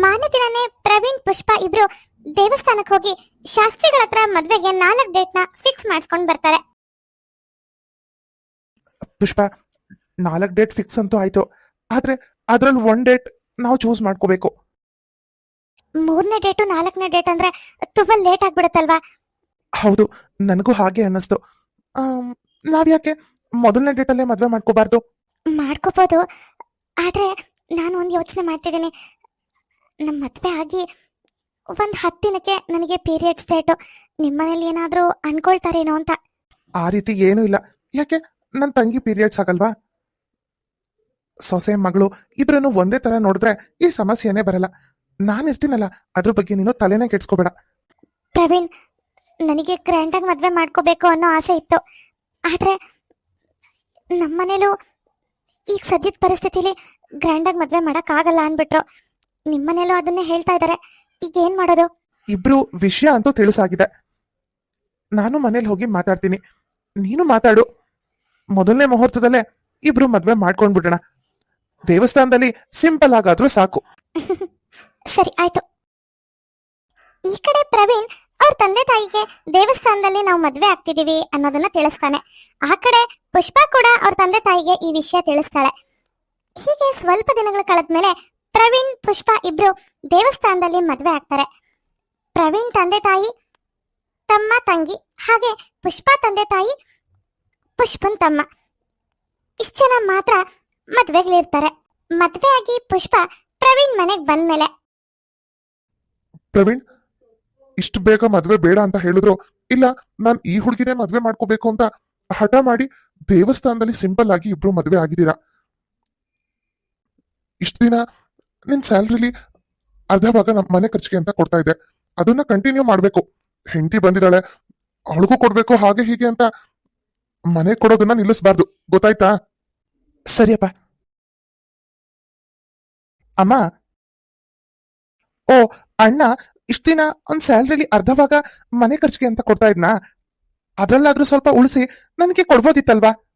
ಮಾರನೇ ದಿನನೇ ಪ್ರವೀಣ್ ಪುಷ್ಪ ಇಬ್ರು ದೇವಸ್ಥಾನಕ್ಕೆ ಹೋಗಿ ಶಾಸ್ತ್ರಿಗಳ ಹತ್ರ ಮದ್ವೆಗೆ ನಾಲ್ಕು ಡೇಟ್ನ ಫಿಕ್ಸ್ ಮಾಡಿಸ್ಕೊಂಡ್ ಬರ್ತಾರೆ. ಪುಷ್ಪ ನಾಲ್ಕು ಡೇಟ್ ಫಿಕ್ಸ್ ಅಂತೂ ಆಯ್ತು. ಆದ್ರೆ ಅದ್ರಲ್ಲಿ ಒನ್ ಡೇಟ್ ನಾವು ಚೂಸ್ ಮಾಡ್ಕೋಬೇಕು. ಮೂರನೇ ಡೇಟು ನಾಲ್ಕನೇ ಡೇಟ್ ಅಂದ್ರೆ ತುಂಬಾ ಲೇಟ್ ಆಗ್ಬಿಡುತ್ತಲ್ವಾ? ಹೌದು ನನಗೂ ಹಾಗೆ ಅನ್ನಿಸ್ತು. ನಾವ್ ಯಾಕೆ ಮೊದಲನೇ ಡೇಟಲ್ಲೇ ಮದ್ವೆ ಮಾಡ್ಕೋಬಾರ್ದು? ಮಾಡ್ಕೋಬಹುದು ಆದ್ರೆ ನಾನು ಒಂದು ಯೋಚನೆ ಮಾಡ್ತಿದ್ದೀನಿ. ನಮ್ಮ ಮದುವೆ ಆಗಿ ಒಂದು ಹತ್ತು ದಿನಕ್ಕೆ ನನಗೆ ಪೀರಿಯಡ್ಸ್ ಡೇಟು ನಿಮ್ಮನೇಲಿ ಏನಾದರೂ ಅನ್ಕೊಳ್ತಾರೇನೋ ಅಂತ. ಆ ರೀತಿ ಏನೂ ಇಲ್ಲ. ಯಾಕೆ? ನನ್ನ ತಂಗಿ ಪೀರಿಯಡ್ಸ್ ಆಗಲ್ವಾ? ಸೊಸೆ ಮಗಳು ಇಬ್ಬರನ್ನು ಒಂದೇ ತರ ನೋಡಿದ್ರೆ ಈ ಸಮಸ್ಯೆನೇ ಬರಲ್ಲ. ನಾನಿರ್ತೀನಲ್ಲ ಅದ್ರ ಬಗ್ಗೆ ನೀನು ತಲೆನೇ ಕೆಡ್ಸ್ಕೋಬೇಡ. ಪ್ರವೀಣ್ ನನಗೆ ಗ್ರ್ಯಾಂಡಾಗಿ ಮದುವೆ ಮಾಡ್ಕೋಬೇಕು ಅನ್ನೋ ಆಸೆ ಇತ್ತು. ಆದರೆ ನಮ್ಮನೇಲೂ ಈಗ ಸದ್ಯದ ಪರಿಸ್ಥಿತಿಲಿ ಗ್ರ್ಯಾಂಡಾಗಿ ಮದುವೆ ಮಾಡೋಕ್ಕಾಗಲ್ಲ ಅಂದ್ಬಿಟ್ರು. ನಿಮ್ಮನೇಲೂ ಅದನ್ನೇ ಹೇಳ್ತಾ ಇದ್ದಾರೆ ಈಗ ಏನ್ ಮಾಡೋದು? ಇಬ್ರು ವಿಷಯ ಅಂತೂ ತಿಳಿಸಾಗಿದೆ. ನಾನು ಮನೇಲಿ ಹೋಗಿ ಮಾತಾಡ್ತೀನಿ. ನೀನು ಮಾತಾಡು. ಮೊದಲನೇ ಮುಹೂರ್ತದಲ್ಲೇ ಇಬ್ರು ಮದ್ವೆ ಮಾಡ್ಕೊಂಡ್ಬಿಡೋಣ. ದೇವಸ್ಥಾನದಲ್ಲಿ ಸಿಂಪಲ್ ಆಗಾದ್ರೂ ಸಾಕು. ಸರಿ ಆಯ್ತು. ಈ ಕಡೆ ಪ್ರವೀಣ್ ಅವ್ರ ತಂದೆ ತಾಯಿಗೆ ದೇವಸ್ಥಾನದಲ್ಲಿ ನಾವು ಮದ್ವೆ ಆಗ್ತಿದೀವಿ ಅನ್ನೋದನ್ನ ತಿಳಿಸ್ತಾನೆ. ಆ ಕಡೆ ಪುಷ್ಪಾ ಕೂಡ ಅವ್ರ ತಂದೆ ತಾಯಿಗೆ ಈ ವಿಷಯ ತಿಳಿಸ್ತಾಳೆ. ಹೀಗೆ ಸ್ವಲ್ಪ ದಿನಗಳು ಕಳೆದ್ಮೇಲೆ ಪ್ರವೀಣ್, ಪುಷ್ಪ ಇಬ್ರು ದೇವಸ್ಥಾನದಲ್ಲಿ ಮದುವೆ ಆಗ್ತಾರೆ. ಪ್ರವೀಣ್ ತಂದೆ ತಾಯಿ, ತಮ್ಮ ತಂಗಿ, ಹಾಗೆ ಪುಷ್ಪ ತಂದೆ ತಾಯಿ, ಪುಷ್ಪನ್ ತಮ್ಮ. ಇಷ್ಟು ಜನ ಮಾತ್ರ ಮದ್ವೆಗಳಿರ್ತಾರೆ. ಮದ್ವೆ ಆಗಿ ಪುಷ್ಪ ಪ್ರವೀಣ್ ಮನೆಗ್ ಬಂದ್ಮೇಲೆ. ಪ್ರವೀಣ್, ಇಷ್ಟು ಬೇಗ ಮದ್ವೆ ಬೇಡ ಅಂತ ಹೇಳಿದ್ರು? ಇಲ್ಲ, ನಾನ್ ಈ ಹುಡುಗಿನೇ ಮದ್ವೆ ಮಾಡ್ಕೋಬೇಕು ಅಂತ ಹಠ ಮಾಡಿ ದೇವಸ್ಥಾನದಲ್ಲಿ ಸಿಂಪಲ್ ಆಗಿ ಇಬ್ರು ಮದ್ವೆ ಆಗಿದ್ದೀರಾ? ಇಷ್ಟು ದಿನ ನಿನ್ ಸ್ಯಾಲ್ರಿಲಿ ಅರ್ಧ ಭಾಗ ನಮ್ಮ ಮನೆ ಖರ್ಚಿಗೆ ಅಂತ ಕೊಡ್ತಾ ಇದ್ದೆ. ಅದನ್ನ ಕಂಟಿನ್ಯೂ ಮಾಡ್ಬೇಕು. ಹೆಂಡತಿ ಬಂದಿದ್ದಾಳೆ, ಅವಳಿಗೂ ಕೊಡ್ಬೇಕು, ಹಾಗೆ ಹೀಗೆ ಅಂತ ಮನೆ ಕೊಡೋದನ್ನ ನಿಲ್ಲಿಸ್ಬಾರ್ದು. ಗೊತ್ತಾಯ್ತಾ? ಸರಿಯಪ್ಪ. ಅಮ್ಮ. ಓ, ಅಣ್ಣ, ಇಷ್ಟ ದಿನ ಒಂದ್ ಸ್ಯಾಲ್ರಿಲಿ ಅರ್ಧ ಭಾಗ ಮನೆ ಖರ್ಚಿಗೆ ಅಂತ ಕೊಡ್ತಾ ಇದ್ನಾ? ಅದ್ರಲ್ಲಾದ್ರೂ ಸ್ವಲ್ಪ ಉಳಿಸಿ, ನನಗೆ ಕೊಡ್ಬೋದಿತ್ತಲ್ವಾ?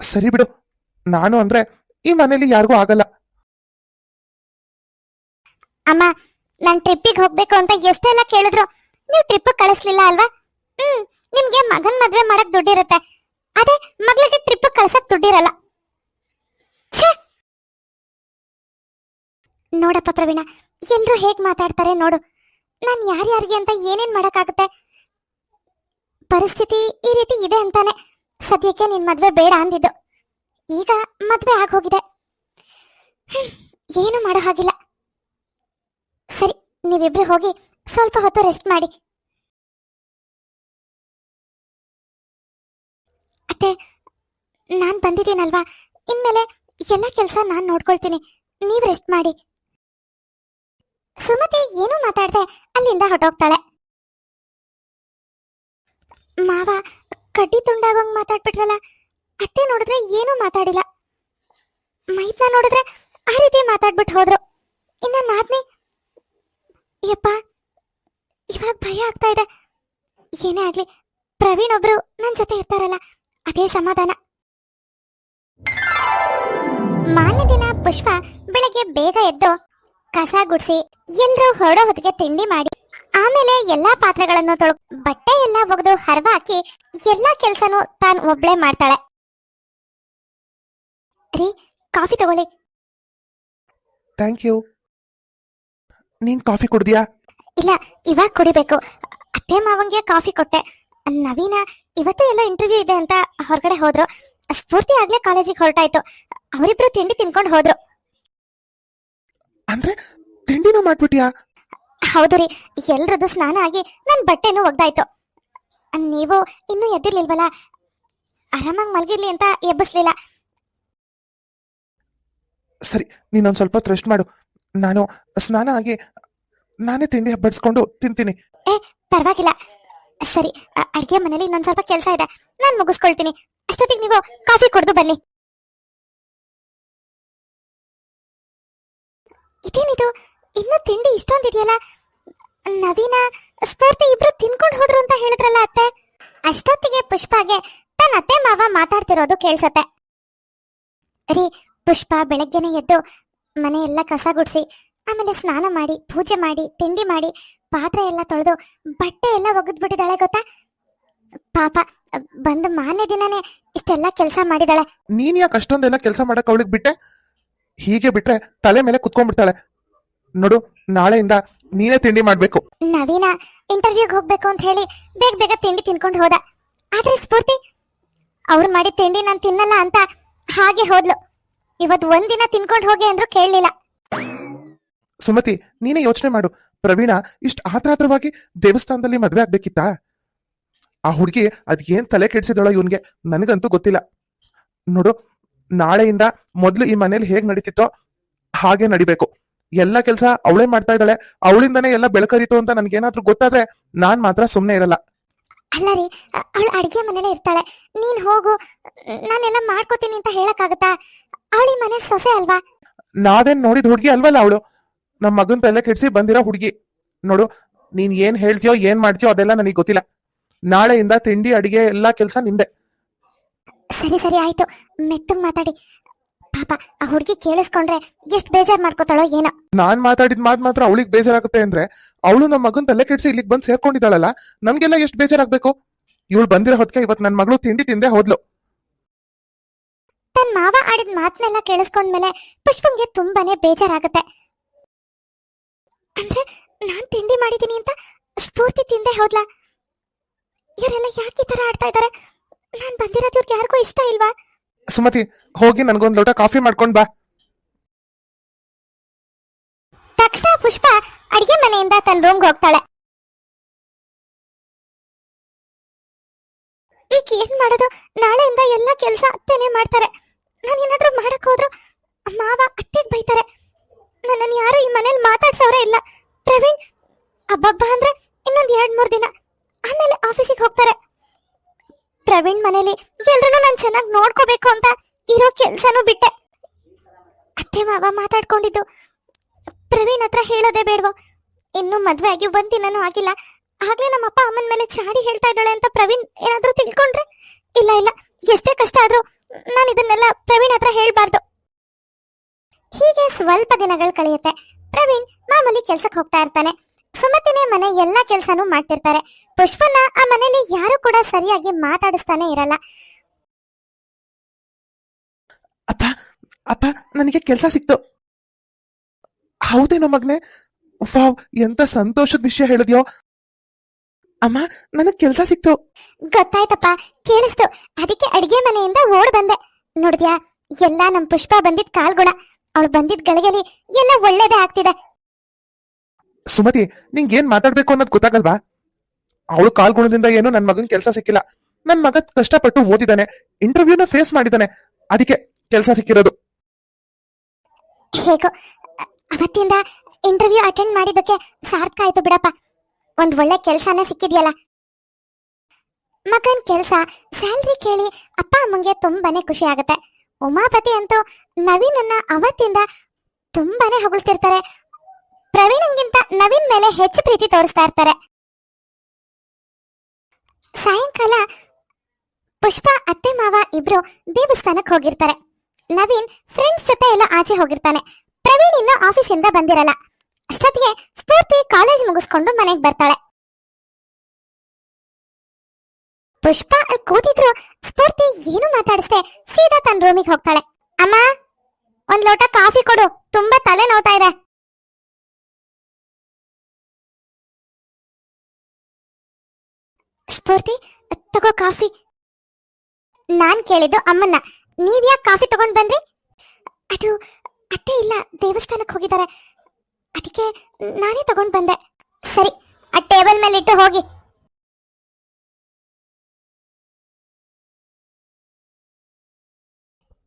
ಸರಿ ಬಿಡು. ನಾನು ಅಂದ್ರೆ ಈ ಮನೇಲಿ ಯಾರಿಗೂ ಆಗಲ್ಲ. ಅಮ್ಮ, ನಾನ್ ಟ್ರಿಪ್ಪಿಗೆ ಹೋಗ್ಬೇಕು ಅಂತ ಎಷ್ಟೆಲ್ಲ ಕೇಳಿದ್ರು, ನೀವು ಟ್ರಿಪ್ ಕಳಿಸ್ಲಿಲ್ಲ ಅಲ್ವಾ? ಹ್ಮ್, ನಿಮ್ಗೆ ಮಗನ್ ಮದ್ವೆ ಮಾಡಕ್ ದುಡ್ಡಿರುತ್ತೆ. ಅದೇ, ಮಗಳಿಗೆ ಟ್ರಿಪ್ ಕಳ್ಸಕ್ ದುಡ್ಡಿರಲ್ಲ. ನೋಡಪ್ಪ ಪ್ರವೀಣ, ಎಲ್ರು ಹೇಗ್ ಮಾತಾಡ್ತಾರೆ ನೋಡು. ನಾನ್ ಯಾರ್ಯಾರಿಗೆ ಅಂತ ಏನೇನ್ ಮಾಡಕ್ಕಾಗುತ್ತೆ? ಪರಿಸ್ಥಿತಿ ಈ ರೀತಿ ಇದೆ ಅಂತಾನೆ. ಸದ್ಯಕ್ಕೆ ನಿನ್ ಮದ್ವೆ ಬೇಡ ಅಂದಿದ್ದು. ಈಗ ಮದ್ವೆ ಆಗೋಗಿದೆ ಏನು ಮಾಡೋ ಹಾಗಿಲ್ಲ. ನೀವಿಬ್ರು ಹೋಗಿ ಸ್ವಲ್ಪ ಹೊತ್ತು ರೆಸ್ಟ್ ಮಾಡಿ. ಅತ್ತೆ, ನಾನ್ ಬಂದಿದ್ದೀನಲ್ವಾ? ಇನ್ಮೇಲೆ ಎಲ್ಲ ಕೆಲಸ ನಾನ್ ನೋಡ್ಕೊಳ್ತೀನಿ. ನೀವ್ ರೆಸ್ಟ್ ಮಾಡಿ. ಸುಮತಿ ಏನೂ ಮಾತಾಡ್ದೆ ಅಲ್ಲಿಂದ ಹೊಟ್ಟೋಗ್ತಾಳೆ ಮಾವ, ಕಡ್ಡಿ ತುಂಡಾಗೋಂಗ್ ಮಾತಾಡ್ಬಿಟ್ರಲ್ಲ? ಅತ್ತೆ ನೋಡಿದ್ರೆ ಏನೂ ಮಾತಾಡಿಲ್ಲ. ಮೈತ್ನ ನೋಡಿದ್ರೆ ಆ ರೀತಿ ಮಾತಾಡ್ಬಿಟ್ಟು ಹೋದ್ರು. ಇನ್ನ ನಾದ್ನಿ ಯಪ್ಪ, ಇವಾಗ ಭಯ ಆಗ್ತಾ ಇದೆ. ಏನೇ ಆಗ್ಲಿ, ಪ್ರವೀಣ್ ಒಬ್ರು ನನ್ ಜೊತೆ ಇರ್ತಾರಲ್ಲ, ಅದೇ ಸಮಾಧಾನ. ಮಾನ್ಯ ದಿನ ಪುಷ್ಪ ಬೆಳಗ್ಗೆ ಬೇಗ ಎದ್ದು ಕಸ ಗುಡಿಸಿ ಎಲ್ರೂ ಹೊರಡೋ ಹೊತ್ತಿಗೆ ತಿಂಡಿ ಮಾಡಿ, ಆಮೇಲೆ ಎಲ್ಲಾ ಪಾತ್ರೆಗಳನ್ನು ತೊಳ ಬಟ್ಟೆ ಎಲ್ಲ ಒಗೆದು ಹರವ ಹಾಕಿ ಎಲ್ಲಾ ಕೆಲ್ಸನೂ ತಾನು ಒಬ್ಳೆ ಮಾಡ್ತಾಳೆ. ರೀ, ಕಾಫಿ ತಗೊಳ್ಳಿ. Thank you. ನೀನ್ ಕಾಫಿ ಕುಡ್ದಿಯಾ? ಇಲ್ಲ ಇವಾಗ ಕುಡಿಬೇಕು. ಅತ್ತೆ ಮಾವಂಗೆ ಕಾಫಿ ಕೊಟ್ಟೆ. ನವೀನ ಇವತ್ತು ಎಲ್ಲ ಇಂಟರ್ವ್ಯೂ ಇದೆ ಅಂತ ಹೊರಗಡೆ ಹೋದ್ರು. ಸ್ಫೂರ್ತಿ ಆಗ್ಲೇ ಕಾಲೇಜಿಗೆ ಹೊರಟಾಯ್ತು. ಅವರಿಬ್ರು ತಿಂಡಿ ತಿನ್ಕೊಂಡು ಹೋದ್ರು. ಅಂದ್ರೆ ತಿಂಡಿನೂ ಮಾಡ್ಬಿಟ್ಯಾ? ಹೌದು ರೀ ಎಲ್ರದ್ದು ಸ್ನಾನ ಆಗಿ ನನ್ ಬಟ್ಟೆನೂ ಒಗ್ದಾಯ್ತು. ನೀವು ಇನ್ನೂ ಎದ್ದಿರ್ಲಿಲ್ವಲ್ಲ? ಆರಾಮಾಗಿ ಮಲಗಿರ್ಲಿ ಅಂತ ಎಬ್ಬಿಸ್ಲಿಲ್ಲ. ಸರಿ ನೀನೊಂದ್ ಸ್ವಲ್ಪ ರೆಸ್ಟ್ ಮಾಡು. ನಾನು ಸ್ನಾನ ಆಗಿ ನಾನೇ ತಿಂಡಿ ಬಡಿಸ್ಕೊಂಡು ತಿಂತೀನಿ. ಪರವಾಗಿಲ್ಲ. ಸರಿ ಅಡ್ಗೆ ಮನೇಲಿ ನನ್ ಸ್ವಲ್ಪ ಕೆಲಸ ಇದೆ. ನಾನು ಮುಗಿಸ್ಕೊಳ್ತೀನಿ. ಅಷ್ಟೊತ್ತಿಗೆ ನೀವು ಕಾಫಿ ಕುಡ್ದು ಬನ್ನಿ. ಇದೇನಿದು? ಇನ್ನು ತಿಂಡಿ ಇಷ್ಟೊಂದಿದೆಯಲ್ಲ ನವೀನ, ಸ್ಫೂರ್ತಿ ಇಬ್ರು ತಿನ್ಕೊಂಡು ಹೋದ್ರು ಅಂತ ಹೇಳಿದ್ರಲ್ಲ ಅತ್ತೆ? ಅಷ್ಟೊತ್ತಿಗೆ ಪುಷ್ಪಾಗೆ ತನ್ನ ಅತ್ತೆ ಮಾವ ಮಾತಾಡ್ತಿರೋದು ಕೇಳ್ಸತ್ತೆ. ರೀ, ಪುಷ್ಪ ಬೆಳಗ್ಗೆನೆ ಎದ್ದು ಮನೆ ಎಲ್ಲ ಕಸ ಗುಡಿಸಿ ಆಮೇಲೆ ಸ್ನಾನ ಮಾಡಿ ಪೂಜೆ ಮಾಡಿ ತಿಂಡಿ ಮಾಡಿ ಪಾತ್ರೆ ಎಲ್ಲ ತೊಳೆದು ಬಟ್ಟೆ ಎಲ್ಲ ಒಗೆದ್ಬಿಟ್ಟಿದ್ದಾಳೆ ಗೊತ್ತಾ? ಪಾಪ ಬಂದ ಮಾನ್ಯ ದಿನನೇ ಇಷ್ಟೆಲ್ಲ ಕೆಲಸ ಮಾಡಿದಾಳೆ ನೀನ್ ಯಾಕೆ ಅಷ್ಟೊಂದೆಲ್ಲ ಕೆಲಸ ಮಾಡಕ್ ಅವಳಿಗೆ ಬಿಟ್ಟೆ? ಹೀಗೆ ಬಿಟ್ರೆ ತಲೆ ಮೇಲೆ ಕುತ್ಕೊಂಡ್ಬಿಡ್ತಾಳೆ. ನೋಡು ನಾಳೆಯಿಂದ ನೀನೇ ತಿಂಡಿ ಮಾಡ್ಬೇಕು. ನವೀನ ಇಂಟರ್ವ್ಯೂಗೆ ಹೋಗ್ಬೇಕು ಅಂತ ಹೇಳಿ ಬೇಗ ಬೇಗ ತಿಂಡಿ ತಿನ್ಕೊಂಡು ಹೋದ. ಆದ್ರೆ ಸ್ಫೂರ್ತಿ ಅವ್ರು ಮಾಡಿ ತಿಂಡಿ ನಾನು ತಿನ್ನಲ್ಲ ಅಂತ ಹಾಗೆ ಹೋದ್ಲು. ಇವತ್ತು ಒಂದಿನ ತಿನ್ಕೊಂಡ್ ಹೋಗಿ ಅಂದ್ರೂ ಕೇಳಲಿಲ್ಲ. ಸುಮತಿ ನೀನೇ ಯೋಚನೆ ಮಾಡು. ಪ್ರವೀಣ ಇಷ್ಟ ಆತ್ರಾತ್ರವಾಗಿ ದೇವಸ್ಥಾನದಲ್ಲಿ ಮದ್ವೆ ಆಗ್ಬೇಕಿತ್ತಾ? ಆ ಹುಡುಗಿ ಅದೇನ್ ಏನ್ ತಲೆ ಕೆಡಿಸಿದಳ ಇವನ್ಗೆ? ನನಗಂತೂ ಗೊತ್ತಿಲ್ಲ. ನೋಡು ನಾಳೆಯಿಂದ ಮೊದ್ಲು ಈ ಮನೇಲಿ ಹೇಗ್ ನಡೀತಿತ್ತೋ ಹಾಗೆ ನಡಿಬೇಕು. ಎಲ್ಲ ಕೆಲಸ ಅವಳೇ ಮಾಡ್ತಾ ಇದ್ದಾಳೆ. ಅವಳಿಂದನೇ ಎಲ್ಲ ಬೆಳಕರಿತು ಅಂತ ನನ್ಗೇನಾದ್ರೂ ಗೊತ್ತಾದ್ರೆ ನಾನ್ ಮಾತ್ರ ಸುಮ್ನೆ ಇರಲ್ಲ. ಅಲ್ಲ ರೀ ಅವಳು ಅಡಿಗೆ ಮನೇಲೆ ಇರ್ತಾಳೆ. ನೀನ್ ಹೋಗು. ನಾನೆಲ್ಲ ಮಾಡ್ಕೋತೀನಿ ಅಂತ ಹೇಳಕ್ಕಾಗತ್ತಾ? ಅವಳಿ ಮನೆ ಸೊಸೆ ಅಲ್ವಾ? ನಾವೇನ್ ನೋಡಿದ ಹುಡುಗಿ ಅಲ್ವಲ್ಲ ಅವಳು? ನಮ್ ಮಗನ್ ತಲೆ ಕೆಡ್ಸಿ ಬಂದಿರೋ ಹುಡುಗಿ. ನೋಡು ನೀನ್ ಏನ್ ಹೇಳ್ತೀಯೋ ಏನ್ ಮಾಡ್ತೀಯೋ ಅದೆಲ್ಲ ನನಗೆ ಗೊತ್ತಿಲ್ಲ. ನಾಳೆಯಿಂದ ತಿಂಡಿ ಅಡಿಗೆ ಎಲ್ಲಾ ಕೆಲಸ ನಿಂದೆ. ಸರಿ ಸರಿ ಆಯ್ತು. ಮೆತ್ತಗ್ ಮಾತಾಡಿ. ಪಾಪ ಆ ಹುಡುಗಿ ಕೇಳಿಸ್ಕೊಂಡ್ರೆ ಎಷ್ಟು ಬೇಜಾರ್ ಮಾಡ್ಕೋತಾಳೋ ಏನೋ. ನಾನ್ ಮಾತಾಡಿದ ಮಾತ್ ಮಾತ್ರ ಅವಳಿಗೆ ಬೇಜಾರಾಗುತ್ತೆ ಅಂದ್ರೆ ಅವಳು ನಮ್ಮ ಮಗನ್ ತಲೆ ಕೆಡ್ಸಿ ಇಲ್ಲಿಗೆ ಬಂದ್ ಸೇರ್ಕೊಂಡಿದ್ದಾಳಲ್ಲ ನಮ್ಗೆಲ್ಲ ಎಷ್ಟ್ ಬೇಜಾರಾಗ್ಬೇಕು? ಇವಳು ಬಂದಿರೋ ಹೊತ್ತಿಗೆ ಇವತ್ ನನ್ ಮಗಳು ತಿಂಡಿ ತಿಂದೆ ಹೋದ್ಲು. ತನ್ ಮಾವ ಆಡಿದ ಮಾತನ್ನೆಲ್ಲ ಕೇಳಿಸ್ಕೊಂಡ್ಮೇಲೆ ಪುಷ್ಪಂಗೆ ತುಂಬಾನೇ ಬೇಜಾರಾಗುತ್ತೆ. ಅಂದ್ರೆ ನಾನ್ ತಿಂಡಿ ಮಾಡಿದೀನಿ ಅಂತ ಸ್ಫೂರ್ತಿ ತಿಂದೆ ಹೋದ್ಲಾ? ಇವರೆಲ್ಲ ಯಾಕೆ ಈ ತರ ಆಡ್ತಾ ಇದಾರೆ? ನಾನ್ ಬಂದಿರೋದು ಇವ್ರಿಗೆ ಯಾರಿಗೂ ಇಷ್ಟ ಇಲ್ವಾ? ಸುಮತಿ ಹೋಗಿ ನನ್ಗೊಂದ್ ಲೋಟ ಕಾಫಿ ಮಾಡ್ಕೊಂಡ್ ಬಾ. ತಕ್ಷಣ ಪುಷ್ಪ ಅಡಿಗೆ ಮನೆಯಿಂದ ತನ್ನ ರೂಮ್ಗೆ ಹೋಗ್ತಾಳೆ. ಈಗ ಏನ್ ಮಾಡೋದು? ನಾಳೆಯಿಂದ ಎಲ್ಲ ಕೆಲಸ ಅತ್ತೇನೆ ಮಾಡ್ತಾರೆ. ನಾನು ಏನಾದರೂ ಮಾಡಕ್ ಹೋದ್ರು ಮಾವ ಅತ್ತೆಗೆ ಬೈತಾರೆ. ನನ್ನನ್ನು ಯಾರು ಈ ಮನೇಲಿ ಮಾತಾಡ್ಸೋರೇ ಇಲ್ಲ. ಪ್ರವೀಣ್ ಹಬ್ಬಬ್ಬ ಅಂದ್ರೆ ಇನ್ನೊಂದು ಎರಡು ಮೂರು ದಿನ ಆಮೇಲೆ ಆಫೀಸಿಗೆ ಹೋಗ್ತಾರೆ. ಪ್ರವೀಣ್ ಮನೇಲಿ ಎಲ್ರೂ ನಾನು ಚೆನ್ನಾಗಿ ನೋಡ್ಕೋಬೇಕು ಅಂತ ಇರೋ ಕೆಲಸನೂ ಬಿಟ್ಟೆ. ಅತ್ತೆ ಮಾವ ಮಾತಾಡ್ಕೊಂಡಿದ್ದು. ಪ್ರವೀಣ್ ಹತ್ರ ಹೇಳೋದೇ ಬೇಡವೋ. ಇನ್ನೂ ಮದುವೆ ಆಗಿ ಒಂದು ದಿನನೂ ಆಗಿಲ್ಲ. ಆಗ್ಲೇ ನಮ್ಮ ಅಪ್ಪ ಅಮ್ಮನ ಮೇಲೆ ಚಾಡಿ ಹೇಳ್ತಾ ಇದ್ದಾಳೆ ಅಂತ ಪ್ರವೀಣ್ ಏನಾದರೂ ತಿಳ್ಕೊಂಡ್ರೆ? ಇಲ್ಲ ಇಲ್ಲ. ಎಷ್ಟೇ ಕಷ್ಟ ಆದ್ರೂ ನಾನು ಇದನ್ನೆಲ್ಲ ಪ್ರವೀಣ್ ಹತ್ರ ಹೇಳ್ಬಾರ್ದು. ಹೀಗೆ ಸ್ವಲ್ಪ ದಿನಗಳು ಕಳೆಯುತ್ತೆ. ಪ್ರವೀಣ್ ಮಾಮೂಲಿ ಕೆಲ್ಸಕ್ಕೆ ಹೋಗ್ತಾ ಇರ್ತಾನೆ. ಸುಮತಿನೇ ಮನೆ ಎಲ್ಲಾ ಕೆಲ್ಸನೂ ಮಾಡ್ತಿರ್ತಾರೆ. ಪುಷ್ಪನ ಆ ಮನೇಲಿ ಯಾರು ಕೂಡ ಸರಿಯಾಗಿ ಮಾತಾಡಿಸ್ತಾನೆ ಇರಲ್ಲ. ಅಪ್ಪ ಅಪ್ಪ, ನನಗೆ ಕೆಲಸ ಸಿಕ್ತು. ಹೌದೇನೋ ಮಗ್ನೆ? ವಾವ್, ಎಂತ ಸಂತೋಷದ ವಿಷಯ ಹೇಳಿದ್ಯೋ? ಅಮ್ಮ ನನಗ್ ಕೆಲ್ಸ ಸಿಕ್ತು. ಗೊತ್ತಾಯ್ತಪ್ಪ ಕೇಳಿಸ್ತು. ಅದಕ್ಕೆ ಅಡಿಗೆ ಮನೆಯಿಂದ ಓಡ್ ಬಂದೆ. ನೋಡಿದ್ಯಾ ಎಲ್ಲ ನಮ್ ಪುಷ್ಪ ಬಂದಿದ್ ಕಾಲ್ಗುಣ. ಅವಳು ಬಂದಿದ್ ಗಳಿಗೆಲಿ ಎಲ್ಲ ಒಳ್ಳೇದೇ ಆಗ್ತಿದೆ. ಸುಮತಿ ನಿಂಗ್ ಏನ್ ಮಾತಾಡ್ಬೇಕು ಅನ್ನೋದು ಗೊತ್ತಾಗಲ್ವಾ? ಅವಳು ಕಾಲ್ಗುಣದಿಂದ ಏನು ನನ್ ಮಗನ್ ಕೆಲ್ಸ ಸಿಕ್ಕಿಲ್ಲ. ನನ್ ಮಗ ಕಷ್ಟಪಟ್ಟು ಓದಿದಾನೆ ಇಂಟರ್ವ್ಯೂನ ಫೇಸ್ ಮಾಡಿದಾನೆ. ಅದಕ್ಕೆ ಕೆಲ್ಸ ಸಿಕ್ಕಿರೋದು. ಹೇಗೋ ಅವತ್ತಿಂದ ಇಂಟರ್ವ್ಯೂ ಅಟೆಂಡ್ ಮಾಡಿದ್ದಕ್ಕೆ ಸಾರ್ಥಕ ಆಯ್ತು ಬಿಡಪ್ಪ. ಒಂದ್ ಒಳ್ಳೆ ಕೆಲ್ಸನ ಸಿಕ್ಕಿದ್ಯಲ್ಲ? ಮಗನ್ ಕೆಲ್ಸ, ಸ್ಯಾಲ್ರಿ ಕೇಳಿ ಅಪ್ಪ ಅಮ್ಮಂಗೆ ತುಂಬಾನೇ ಖುಷಿ ಆಗುತ್ತೆ. ಉಮಾಪತಿ ಅಂತೂ ನವೀನನ್ನ ಅವತ್ತಿಂದ ತುಂಬಾನೇ ಹೊಗಳ್ತಿರ್ತಾರೆ. ಪ್ರವೀಣಂಗಿಂತ ನವೀನ್ ಮೇಲೆ ಹೆಚ್ಚು ಪ್ರೀತಿ ತೋರಿಸ್ತಾ ಇರ್ತಾರೆ. ಸಾಯಂಕಾಲ ಪುಷ್ಪ, ಅತ್ತೆ, ಮಾವ ಇಬ್ರು ದೇವಸ್ಥಾನಕ್ಕೆ ಹೋಗಿರ್ತಾರೆ. ನವೀನ್ ಫ್ರೆಂಡ್ಸ್ ಜೊತೆ ಎಲ್ಲ ಆಚೆ ಹೋಗಿರ್ತಾನೆ. ಪ್ರವೀಣ್ ಇನ್ನು ಆಫೀಸಿಂದ ಬಂದಿರಲ್ಲ. ಅಷ್ಟೊತ್ತಿಗೆ ಸ್ಫೂರ್ತಿ ಕಾಲೇಜ್ ಮುಗಿಸ್ಕೊಂಡು ಮನೆಗೆ ಬರ್ತಾಳೆ. ಪುಷ್ಪ ಅಲ್ಲಿ ಕೂತಿದ್ರು, ಸ್ಫೂರ್ತಿ ಏನು ಮಾತಾಡಿಸ್ದೆ, ಸೀದಾ ತನ್ನ ರೂಮಿಗೆ ಹೋಗ್ತಾಳೆ. ಅಮ್ಮ, ಒಂದ್ ಲೋಟ ಕಾಫಿ ಕೊಡು, ತುಂಬಾ ತಲೆ ನೋತಾ ಇದೆ. ಸ್ಫೂರ್ತಿ, ತಗೋ ಕಾಫಿ. ನಾನ್ ಕೇಳಿದ್ದು ಅಮ್ಮನ್ನ. ನೀವ್ಯಾಕೆ ಕಾಫಿ ತಗೊಂಡ್ ಬಂದ್ರಿ? ಅದು, ಅತ್ತೆ ಇಲ್ಲ ದೇವಸ್ಥಾನಕ್ಕೆ ಹೋಗಿದ್ದಾರೆ. ಅದಕ್ಕೆ ನಾನೇ ತಗೊಂಡ್ ಬಂದೆ. ಸರಿ ಆ ಟೇಬಲ್ ಮೇಲೆ ಇಟ್ಟು ಹೋಗಿ.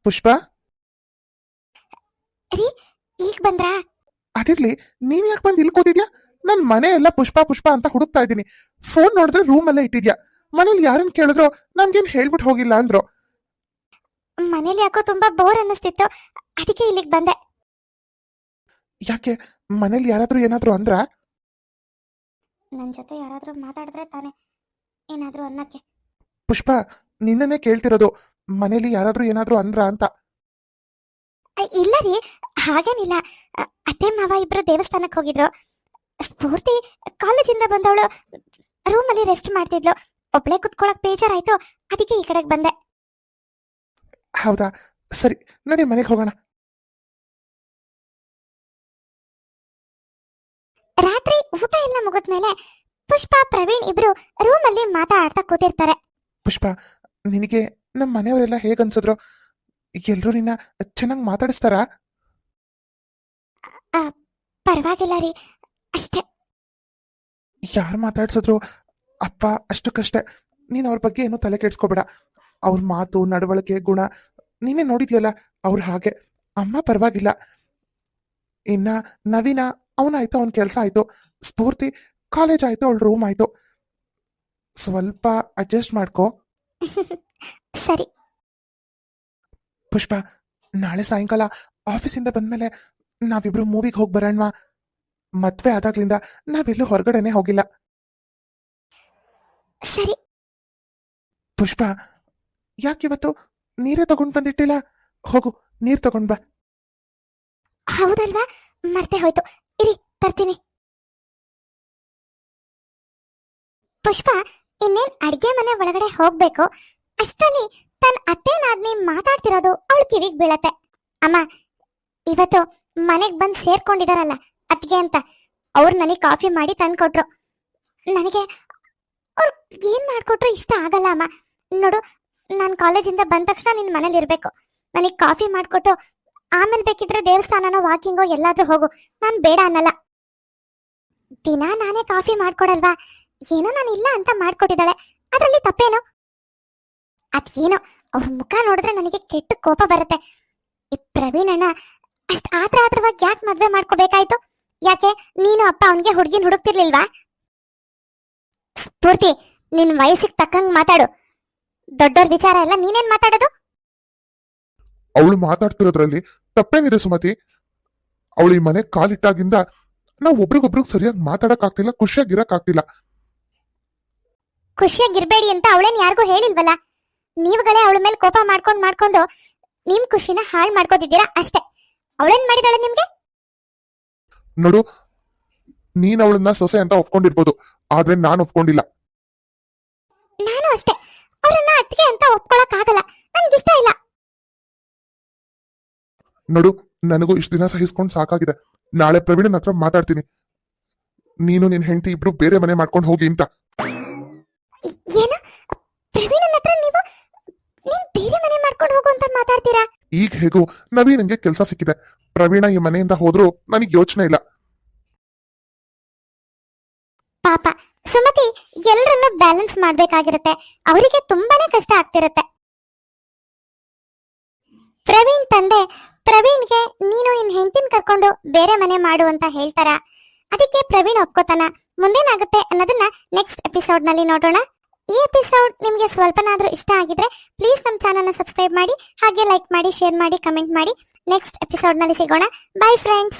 ಪುಷ್ಪ? ರೀ ಈಗ ಬಂದ್ರಾ? ಅದಿರ್ಲಿ ನೀನ್ ಯಾಕೆ ಬಂದ್ ಇಲ್ಲಿ ಕೂತಿದ್ಯಾ? ನನ್ ಮನೆ ಎಲ್ಲ ಪುಷ್ಪ ಪುಷ್ಪ ಅಂತ ಹುಡುಕ್ತಾ ಇದ್ದೀನಿ. ಫೋನ್ ನೋಡಿದ್ರೆ ರೂಮ್ ಅಲ್ಲೇ ಇಟ್ಟಿದ್ಯಾ? ಮನೇಲಿ ಯಾರನ್ನ ಕೇಳಿದ್ರು ನಮ್ಗೇನ್ ಹೇಳ್ಬಿಟ್ಟು ಹೋಗಿಲ್ಲ ಅಂದ್ರು. ಮನೇಲಿ ಯಾಕೋ ತುಂಬಾ ಬೋರ್ ಅನ್ನಿಸ್ತಿತ್ತು. ಅದಕ್ಕೆ ಇಲ್ಲಿಗೆ ಬಂದೆ. ಯಾಕೆ ಮನೇಲಿ ಯಾರಾದ್ರೂ ಏನಾದ್ರೂ ಅಂದ್ರ? ನನ್ ಜೊತೆ ಯಾರಾದ್ರೂ ಮಾತಾಡಿದ್ರೆ ತಾನೆ ಏನಾದ್ರೂ ಅನ್ನಕ್ಕೆ. ಪುಷ್ಪ ನಿನ್ನನ್ನೇ ಕೇಳ್ತಿರೋದು ಮನೇಲಿ ಯಾರಾದ್ರೂ ಏನಾದ್ರೂ ಅಂದ್ರ ಅಂತ. ಅ, ಇಲ್ಲ ರೀ ಹಾಗೇನಿಲ್ಲ. ಅ, ಅತ್ತೆ ಮಾವ ಇಬ್ರು ದೇವಸ್ಥಾನಕ್ಕೆ ಹೋಗಿದ್ರು. ಸ್ಫೂರ್ತಿ ಕಾಲೇಜಿಂದ ಬಂದವಳು ರೂಮಲ್ಲಿ ರೆಸ್ಟ್ ಮಾಡ್ತಿದ್ಲು. ಒಬ್ಳೆ ಕುತ್ಕೊಳಕ್ ಬೇಜಾರಾಯ್ತು ಅದಕ್ಕೆ ಈ ಕಡೆಗೆ ಬಂದೆ. ಹೌದಾ? ಸರಿ ನಡಿ ಮನೆಗೆ ಹೋಗೋಣ. ರಾತ್ರಿ ಊಟ ಎಲ್ಲ ಮುಗಿದ್ಮೇಲೆ ಪುಷ್ಪ ಪ್ರವೀಣ್ ಇಬ್ರು ರೂಮಲ್ಲಿ ಮಾತಾಡ್ತಾ ಕೂತಿರ್ತಾರೆ. ಪುಷ್ಪ ನಿನಗೆ ನಮ್ಮ ಮನೆಯವರೆಲ್ಲ ಹೇಗ್ ಅನ್ಸಿದ್ರು? ಎಲ್ರೂ ನಿನ್ನ ಚೆನ್ನಾಗಿ ಮಾತಾಡಿಸ್ತಾರಾ? ಪರವಾಗಿಲ್ಲ ರೀ ಅಷ್ಟೇ. ಯಾರು ಮಾತಾಡ್ಸಿದ್ರು? ಅಪ್ಪ ಅಷ್ಟಕ್ಕಷ್ಟೇ. ನೀನ್ ಅವ್ರ ಬಗ್ಗೆ ಏನು ತಲೆ ಕೆಡ್ಸ್ಕೊಬೇಡ. ಅವ್ರ ಮಾತು ನಡವಳಿಕೆ ಗುಣ ನೀನೇ ನೋಡಿದ್ಯಲ್ಲ ಅವ್ರು ಹಾಗೆ. ಅಮ್ಮ ಪರವಾಗಿಲ್ಲ. ಇನ್ನ ನವೀನ ಅವನಾಯ್ತು ಅವನ ಕೆಲಸ ಆಯ್ತು ಸ್ಫೂರ್ತಿ ಕಾಲೇಜ್ ಆಯ್ತು ಅವಳ ರೂಮ್ ಆಯ್ತು. ಸ್ವಲ್ಪ ಅಡ್ಜಸ್ಟ್ ಮಾಡ್ಕೋ. ಸರಿ. ಪುಷ್ಪ ನಾಳೆ ಸಾಯಂಕಾಲ ಆಫೀಸಿಂದ ಬಂದ್ಮೇಲೆ ನಾವಿಬ್ರು ಮೂವಿಗೆ ಹೋಗಿ ಬರೋಣವಾ? ಮದ್ವೆ ಆದಾಗ್ಲಿಂದ ನಾವೆಲ್ಲೂ ಹೊರಗಡೆನೆ ಹೋಗಿಲ್ಲ. ಸರಿ. ಪುಷ್ಪ ಯಾಕಿವತ್ತು ನೀರೇ ತಗೊಂಡ್ ಬಂದಿಟ್ಟಿಲ್ಲ? ಹೋಗು ನೀರ್ ತಗೊಂಡ್ ಬಾ. ಹೌದಲ್ವಾ? ಮರ್ತೆ ಹೋಯ್ತು. ಇರಿ, ತರ್ತೀನಿ. ಪುಷ್ಪ, ಇನ್ನೇನ್ ಅಡ್ಗೆ ಮನೆ ಒಳಗಡೆ ಹೋಗ್ಬೇಕು? ಅಷ್ಟರಲ್ಲಿ ತನ್ನ ಅತ್ತೆನಾದ್ನಿ ಮಾತಾಡ್ತಿರೋದು ಅವಳು ಕಿವಿಗ್ ಬೀಳತ್ತೆ. ಅಮ್ಮ, ಇವತ್ತು ಮನೆಗ್ ಬಂದ್ ಸೇರ್ಕೊಂಡಿದಾರಲ್ಲ, ಅತ್ತಿಗೆ ಅಂತ. ಅವ್ರು ನನಗೆ ಕಾಫಿ ಮಾಡಿ ತಂದ್ಕೊಟ್ರು. ನನಗೆ ಅವ್ರು ಏನ್ ಮಾಡ್ಕೊಟ್ರು ಇಷ್ಟ ಆಗಲ್ಲ, ಅಮ್ಮ. ನೋಡು, ನಾನು ಕಾಲೇಜಿಂದ ಬಂದ ತಕ್ಷಣ ನಿನ್ ಮನೇಲಿ ಇರ್ಬೇಕು ನನಗೆ ಕಾಫಿ ಮಾಡ್ಕೊಟ್ಟು ಆಮೇಲೆ ಬೇಕಿದ್ರೆ ದೇವಸ್ಥಾನನೋ ವಾಕಿಂಗೋ ಎಲ್ಲಾದ್ರೂ ಹೋಗು. ನಾನ್ ಬೇಡ ಅನ್ನಲ್ಲ. ದಿನ ನಾನೇ ಕಾಫಿ ಮಾಡ್ಕೊಡಲ್ವಾ? ಏನೋ ನಾನು ಇಲ್ಲ ಅಂತ ಮಾಡ್ಕೊಟ್ಟಿದ್ದಾಳೆ. ಅದ್ರಲ್ಲಿ ತಪ್ಪೇನು? ಅದೇನೋ, ಅವ್ರ ಮುಖ ನೋಡಿದ್ರೆ ನನಗೆ ಕೆಟ್ಟ ಕೋಪ ಬರುತ್ತೆ. ಈ ಪ್ರವೀಣ್ ಅಣ್ಣ, ಅಷ್ಟ್ ಆತ್ರ ಆತ್ರವಾಗಿ ಯಾಕೆ ಮದ್ವೆ ಮಾಡ್ಕೋಬೇಕಾಯ್ತು? ಯಾಕೆ, ನೀನು ಅಪ್ಪ ಅವನಿಗೆ ಹುಡುಗಿನ ಹುಡುಕ್ತಿರ್ಲಿಲ್ವಾ? ಸ್ಫೂರ್ತಿ, ನಿನ್ ವಯಸ್ಸಿಗೆ ತಕ್ಕಂಗ್ ಮಾತಾಡು. ದೊಡ್ಡೋರ್ ವಿಚಾರ ಎಲ್ಲ ನೀನೇನ್ ಮಾತಾಡೋದು? ಅವಳು ಮಾತಾಡ್ತಿರೋದ್ರಲ್ಲಿ ತಪ್ಪೇನಿದೆ ಸುಮತಿ? ಅವಳು ಈ ಮನೆ ಕಾಲಿಟ್ಟಾಗಿಂದ ನಾವು ಒಬ್ರಿಗೊಬ್ರಿಗೆ ಸರಿಯಾಗಿ ಮಾತಾಡಕ್ ಆಗ್ತಿಲ್ಲ ಖುಷಿಯಾಗಿರಕ್ ಆಗ್ತಿಲ್ಲ ಖುಷಿಯಾಗಿರ್ಬೇಡಿ ಅಂತ ಅವಳೇನ್ ಯಾರಿಗೂ ಹೇಳಿಲ್ವಲ್ಲ? ನೀವುಗಳೇ ಅವಳ ಮೇಲೆ ಕೋಪ ಮಾಡ್ಕೊಂಡ್ ಮಾಡ್ಕೊಂಡು ನಿಮ್ ಖುಷಿನ ಹಾಳು ಮಾಡ್ಕೋತಿದ್ದೀರಾ ಅಷ್ಟೇ. ಅವಳೇನ್ ಮಾಡಿದಾಳೆ ನಿಮ್ಗೆ? ನೋಡು ನೀನ್ ಅವಳನ್ನ ಸೊಸೆ ಅಂತ ಒಪ್ಕೊಂಡಿರ್ಬೋದು ಆದ್ರೆ ನಾನು ಒಪ್ಕೊಂಡಿಲ್ಲ. ನಾನು ಅಷ್ಟೇ. ಅವರನ್ನ ಅತ್ತಿಗೆ ಅಂತ ಒಪ್ಕೊಳಕ್ ಆಗಲ್ಲ ನನ್ಗಿಷ್ಟ ಇಲ್ಲ. ನೋಡು ನನಗೂ ಇಷ್ಟ ದಿನ ಸಹಿಸ್ಕೊಂಡು ಸಾಕಾಗಿದೆ. ನಾಳೆ ಪ್ರವೀಣನ್ ಹತ್ರ ಮಾತಾಡ್ತೀನಿ. ನೀನು ನಿನ್ ಹೆಂಡತಿ ಇಬ್ರು ಬೇರೆ ಮನೆ ಮಾಡ್ಕೊಂಡು ಹೋಗಿ ಅಂತ. ಏನು? ಪ್ರವೀಣನ್ ಹತ್ರ ನೀವು ನೀನ್ ಬೇರೆ ಮನೆ ಮಾಡ್ಕೊಂಡು ಹೋಗು ಅಂತ ಮಾತಾಡ್ತೀರಾ? ಈಗ ಹೇಗೂ ನವೀನಂಗೆ ಕೆಲಸ ಸಿಕ್ಕಿದೆ. ಪ್ರವೀಣ ಈ ಮನೆಯಿಂದ ಹೋದ್ರು ನನಗೆ ಯೋಚನೆ ಇಲ್ಲ. ಪಾಪ ಸುಮತಿ ಎಲ್ಲರನ್ನೂ ಬ್ಯಾಲೆನ್ಸ್ ಮಾಡ್ಬೇಕಾಗಿರುತ್ತೆ. ಅವರಿಗೆ ತುಂಬಾನೇ ಕಷ್ಟ ಆಗ್ತಿರುತ್ತೆ. ಪ್ರವೀಣ್ ತಂದೆ ಪ್ರವೀಣ್ಗೆ ನೀನು ನಿನ್ ಹೆಂಡತಿನ ಕರ್ಕೊಂಡು ಬೇರೆ ಮನೆ ಮಾಡು ಅಂತ ಹೇಳ್ತಾರ? ಅದಕ್ಕೆ ಪ್ರವೀಣ್ ಒಪ್ಕೋತಾನ. ಮುಂದೇನಾಗುತ್ತೆ ಅನ್ನೋದನ್ನ ನೆಕ್ಸ್ಟ್ ಎಪಿಸೋಡ್ನಲ್ಲಿ ನೋಡೋಣ. ಈ ಎಪಿಸೋಡ್ ನಿಮ್ಗೆ ಸ್ವಲ್ಪನಾದ್ರೂ ಇಷ್ಟ ಆಗಿದ್ರೆ ಪ್ಲೀಸ್ ನಮ್ಮ ಚಾನಲ್ನ ಸಬ್ಸ್ಕ್ರೈಬ್ ಮಾಡಿ, ಹಾಗೆ ಲೈಕ್ ಮಾಡಿ ಶೇರ್ ಮಾಡಿ ಕಮೆಂಟ್ ಮಾಡಿ. ನೆಕ್ಸ್ಟ್ ಎಪಿಸೋಡ್ನಲ್ಲಿ ಸಿಗೋಣ. By friends